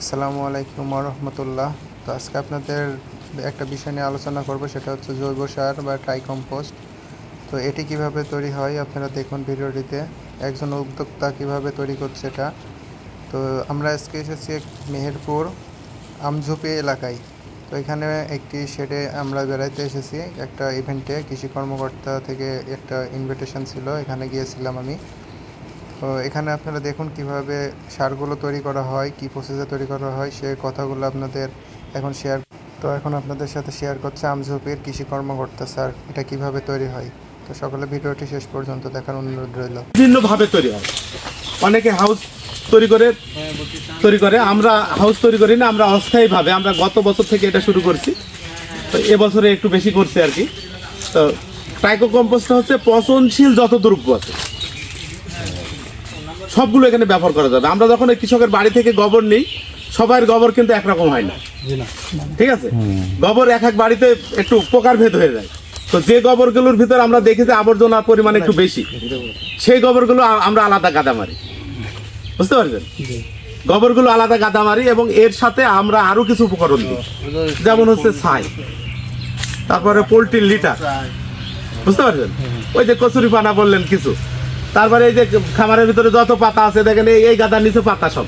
আসসালামু আলাইকুম রহমতুল্লাহ তো আজকে আপনাদের একটা বিষয় নিয়ে আলোচনা করব, সেটা হচ্ছে জৈব সার বা ট্রাই কম্পোস্ট তো এটি কীভাবে তৈরি হয় আপনারা দেখুন ভিডিওটিতে। একজন উদ্যোক্তা কীভাবে তৈরি করছে এটা। তো আমরা আজকে এসেছি মেহেরপুর আমঝুপি এলাকায়। তো এখানে একটি শেডে আমরা বেড়াইতে এসেছি, একটা ইভেন্টে কৃষি কর্মকর্তা থেকে একটা ইনভিটেশন ছিল, এখানে গিয়েছিলাম আমি। তো এখানে আপনারা দেখুন কীভাবে সারগুলো তৈরি করা হয়, কি প্রসেসে তৈরি করা হয়, সে কথাগুলো আপনাদের এখন শেয়ার তো এখন আপনাদের সাথে শেয়ার করছে আমঝুপির কৃষি কর্মকর্তা স্যার, এটা কীভাবে তৈরি হয়। তো সকলে ভিডিওটি শেষ পর্যন্ত দেখার অনুরোধ রইল। বিভিন্নভাবে তৈরি হয়। অনেকে হাউস তৈরি করে তৈরি করে, আমরা হাউস তৈরি করি না, আমরা অস্থায়ীভাবে, আমরা গত বছর থেকে এটা শুরু করছি। তো এবছরে একটু বেশি করছি আর কি। তো টাইকো কম্পোস্টটা হচ্ছে পচনশীল যত দ্রব্য আছে। সবগুলো এখানে ব্যবহার করা যাবে। আমরা যখন এই কৃষকের বাড়ি থেকে গোবর নিই সবার গোবর কিন্তু একরকম হয় না। ঠিক আছে? গোবর এক এক বাড়িতে একটু প্রকার ভেদ হয়ে যায়। তো যে গোবরগুলোর ভিতর আমরা দেখি যে আবর্জনার পরিমাণ একটু বেশি সেই গোবরগুলো আমরা আলাদা গাদা মারি বুঝতে পারছেন? গোবরগুলো আলাদা গাদা মারি এবং এর সাথে আমরা আরও কিছু উপকরণ দিই। যেমন হচ্ছে ছাই তারপরে পোলট্রির লিটার। বুঝতে পারছেন? ওই যে কচুরি পানা বললেন কিছু। তারপরে এই যে খামারের ভিতরে যত পাতা আছে দেখেন এই এই গাদার নিচে পাতা সব।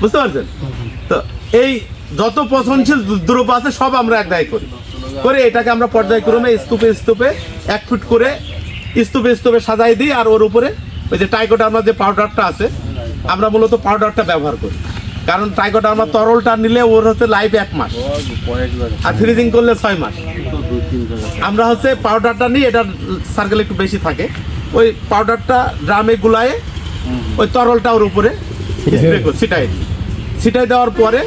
বুঝতে পারছেন? তো এই যত পচনশীল দ্রব্য আছে সব আমরা এক দায় করি। করে এটাকে আমরা পর্যায়ক্রমে স্তূপে স্তূপে এক ফুট করে স্তূপে স্তূপে সাজাই দিই আর ওর উপরে ওই যে টাইকোডার্মার যে পাউডারটা আছে আমরা মূলত পাউডারটা ব্যবহার করি। কারণ টাইকোডার্মার তরলটা নিলে ওর হচ্ছে লাইফ এক মাস আর ফ্রিজিং করলে ছয় মাস। আমরা হচ্ছে পাউডারটা নিই এটার সার্কেল একটু বেশি থাকে। ওই পাউডারটা ড্রামে গুলায়ে ওই তরলটা ওর উপরে স্প্রে করি ছিটাই দিই ছিটাই দেওয়ার পরে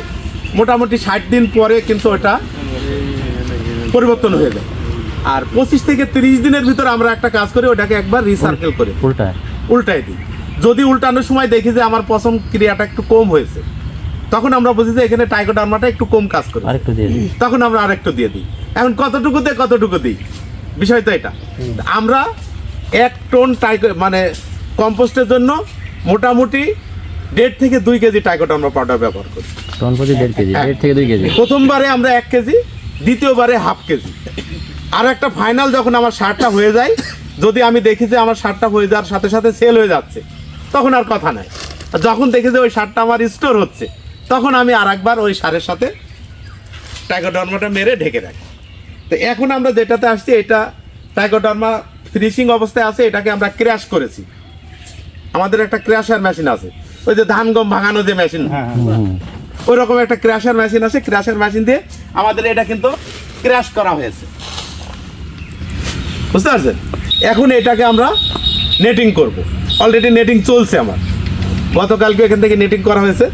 মোটামুটি ষাট দিন পরে কিন্তু ওটা পরিবর্তন হয়ে যায়। আর পঁচিশ থেকে তিরিশ দিনের ভিতর আমরা একটা কাজ করি ওটাকে একবার রিসার্কেল করি। উল্টা উল্টাই দিই। যদি উল্টানোর সময় দেখি যে আমার পছন ক্রিয়াটা একটু কম হয়েছে তখন আমরা বুঝি যে এখানে টাইকোডার্মাটা একটু কম কাজ করে। আরেকটু দিয়ে দিই। তখন আমরা আরেকটু দিয়ে দিই। এখন কতটুকুতে কতটুকু দিই? বিষয় তো এটা। আমরা এক টন টাইকো মানে কম্পোস্টের জন্য মোটামুটি দেড় থেকে দুই কেজি টাইকোডার্মা পাউডার ব্যবহার করি। টন প্রতি দেড় কেজি। দেড় থেকে দুই কেজি। প্রথমবারে আমরা এক কেজি দ্বিতীয়বারে হাফ কেজি। আর একটা ফাইনাল যখন আমার সারটা হয়ে যায় যদি আমি দেখি যে আমার সারটা হয়ে যাওয়ার সাথে সাথে সেল হয়ে যাচ্ছে তখন আর কথা নাই। যখন দেখি যে ওই সারটা আমার স্টোর হচ্ছে তখন আমি আর একবার ওই সারের সাথে টাইকোডার্মাটা মেরে ঢেকে রাখি। তো এখন আমরা যেটাতে আসছি এটা টাইকোডার্মা ফিনিশিং অবস্থায় আছে এটাকে আমরা ক্র্যাশ করেছি। আমাদের একটা ক্র্যাশার মেশিন আছে। ওই যে ধান গম ভাঙানো যে মেশিন। ওই রকম একটা ক্র্যাশার মেশিন আছে। ক্র্যাশার মেশিন দিয়ে আমাদের এটা কিন্তু ক্র্যাশ করা হয়েছে। বুঝতে পারছেন? এখন এটাকে আমরা নেটিং করব। অলরেডি নেটিং চলছে আমার। গতকালকে এখান থেকে নেটিং করা হয়েছে।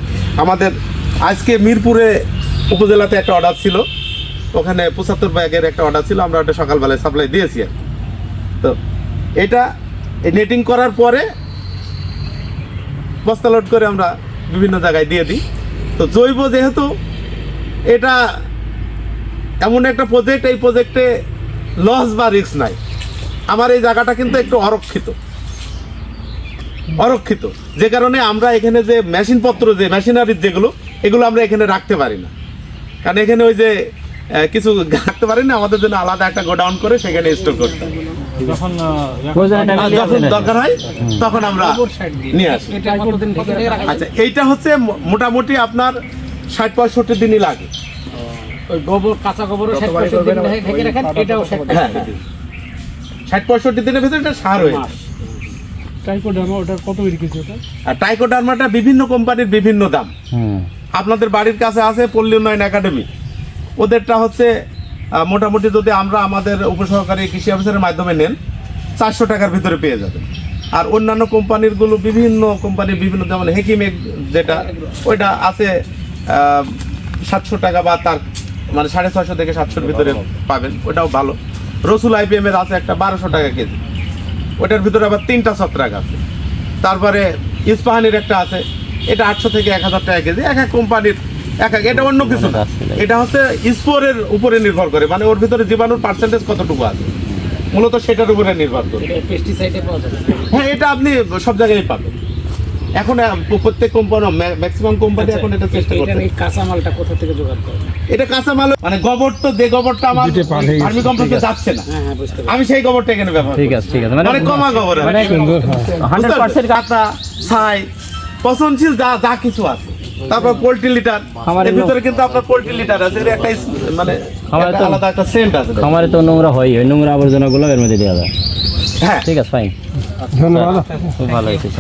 আমাদের আজকে মিরপুরে উপজেলাতে একটা অর্ডার ছিল। ওখানে পঁচাত্তর ব্যাগের একটা অর্ডার ছিল। আমরা ওটা সকালবেলায় সাপ্লাই দিয়েছি আর কি। তো এটা নেটিং করার পরে বস্তা লোড করে আমরা বিভিন্ন জায়গায় দিয়ে দিই। তো জৈব যেহেতু এটা এমন একটা প্রজেক্ট এই প্রজেক্টে লস বা রিস্ক নাই। আমার এই জায়গাটা কিন্তু একটু অরক্ষিত। অরক্ষিত। যে কারণে আমরা এখানে যে মেশিনপত্র যে মেশিনারি যেগুলো, এগুলো আমরা এখানে রাখতে পারি না। কারণ এখানে ওই যে কিছু রাখতে পারি না আমাদের জন্য আলাদা একটা গোডাউন করে সেখানে স্টোর করতে যখন। দরকার হয় তখন আমরা নিয়ে আসি। আচ্ছা এইটা হচ্ছে মোটামুটি আপনার ষাট পঁয়ষট্টি দিনই লাগে। ওই গোবর কাঁচা গোবরও ষাট পঁয়ষট্টি দিন ঢেকে- ঢেকে রাখেন এটাও হ্যাঁ ষাট পঁয়ষট্টি দিনের ভিতরে এটা সার হয়ে যায় টাইকোডার্মা ওটার কত বেরি কেজি ওটা? আর টাইকোডার্মাটা বিভিন্ন কোম্পানির বিভিন্ন দাম। আপনাদের বাড়ির কাছে আছে পল্লী উন্নয়ন একাডেমি ওদেরটা হচ্ছে মোটামুটি যদি আমরা আমাদের উপসহকারী কৃষি অফিসারের মাধ্যমে নেন, চারশো টাকার ভিতরে পেয়ে যাবেন। আর অন্যান্য কোম্পানিরগুলো, বিভিন্ন কোম্পানির বিভিন্ন যেমন হেকিমেক যেটা, ওইটা আছে সাতশো টাকা বা তার মানে সাড়ে ছশো থেকে সাতশোর ভিতরে পাবেন, ওটাও ভালো। রসুল আইপিএম এর আছে একটা বারোশো টাকা কেজি। ওটার ভিতরে আবার তিনটা ছত্রাক আছে। তারপরে ইস্পাহানির একটা আছে, এটা আটশো থেকে এক হাজার টাকা কেজি। এক এক কোম্পানির এক এক এটা অন্য কিছু না। এটা হচ্ছে স্পোরের উপরে নির্ভর করে মানে ওর ভিতরে জীবাণুর পার্সেন্টেজ কতটুকু আছে? মূলত সেটার উপরে নির্ভর করে। পেস্টিসাইডে পাওয়া যাবে। হ্যাঁ এটা আপনি সব জায়গায় পাবেন। এখন প্রত্যেক কোম্পানি ম্যাক্সিমাম কোম্পানি এখন এটা চেষ্টা করছে। এই কাঁচামালটা কোথা থেকে জোগাড় করে এটা কাঁচা মাল মানে গোবর তো যে গোবরটা আমার ভার্মি কম্পোস্টে যাচ্ছে না। হ্যাঁ হ্যাঁ আমি সেই গোবরটা এখানে ব্যবহার ঠিক করি। আছে ঠিক আছে। মানে মানে কমা গোবর মানে কি। হান্ড্রেড পার্সেন্ট কাঁচা ছাই পচনশীল যা যা কিছু আছে। তারপর পোল্ট্রি লিটার। আমার এর ভিতরে কিন্তু আপনার পোল্ট্রি লিটার আছে এর একটা মানে আমার তো- আলাদা একটা সেন্ট আছে খামারে তো নোংরা হয় ওই নোংরা আবর্জনাগুলো এর মধ্যে দেওয়া যায়। হ্যাঁ। ঠিক আছে ফাইন ধন্যবাদ। খুব ভালো হয়েছে স্যার